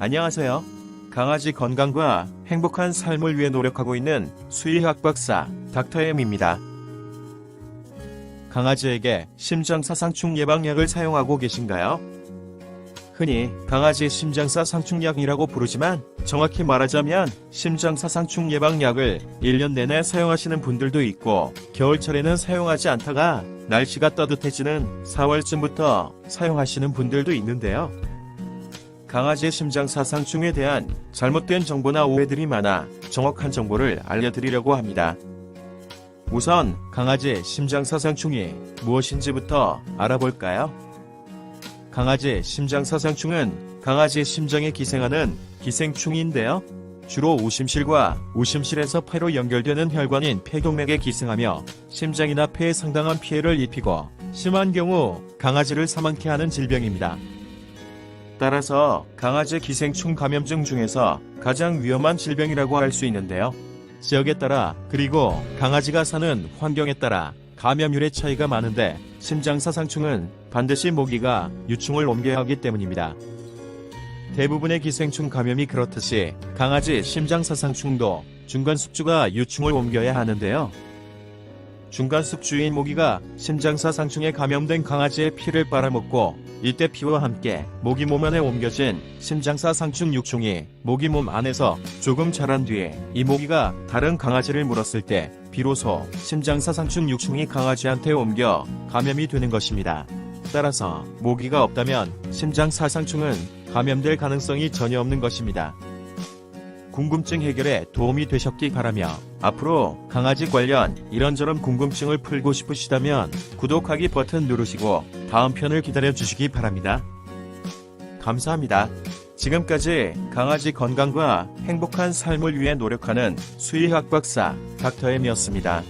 안녕하세요. 강아지 건강과 행복한 삶을 위해 노력하고 있는 수의학 박사 닥터엠입니다. 강아지에게 심장사상충 예방약을 사용하고 계신가요? 흔히 강아지 심장사 상충약이라고 부르지만 정확히 말하자면 심장사상충 예방약을 1년 내내 사용하시는 분들도 있고 겨울철에는 사용하지 않다가 날씨가 따뜻해지는 4월쯤부터 사용하시는 분들도 있는데요. 강아지 심장 사상충에 대한 잘못된 정보나 오해들이 많아 정확한 정보를 알려드리려고 합니다. 우선 강아지 심장 사상충이 무엇인지부터 알아볼까요? 강아지 심장 사상충은 강아지 심장에 기생하는 기생충인데요. 주로 오심실과 오심실에서 폐로 연결되는 혈관인 폐동맥에 기생하며 심장이나 폐에 상당한 피해를 입히고 심한 경우 강아지를 사망케 하는 질병입니다. 따라서 강아지 기생충 감염증 중에서 가장 위험한 질병이라고 할 수 있는데요. 지역에 따라 그리고 강아지가 사는 환경에 따라 감염률의 차이가 많은데 심장사상충은 반드시 모기가 유충을 옮겨야 하기 때문입니다. 대부분의 기생충 감염이 그렇듯이 강아지 심장사상충도 중간 숙주가 유충을 옮겨야 하는데요. 중간 숙주인 모기가 심장사 상충에 감염된 강아지의 피를 빨아먹고 이때 피와 함께 모기 몸 안에 옮겨진 심장사 상충 육충이 모기 몸 안에서 조금 자란 뒤에 이 모기가 다른 강아지를 물었을 때 비로소 심장사 상충 육충이 강아지한테 옮겨 감염이 되는 것입니다. 따라서 모기가 없다면 심장사상충은 감염될 가능성이 전혀 없는 것입니다. 궁금증 해결에 도움이 되셨기 바라며 앞으로 강아지 관련 이런저런 궁금증을 풀고 싶으시다면 구독하기 버튼 누르시고 다음 편을 기다려 주시기 바랍니다. 감사합니다. 지금까지 강아지 건강과 행복한 삶을 위해 노력하는 수의학 박사 닥터엠이었습니다.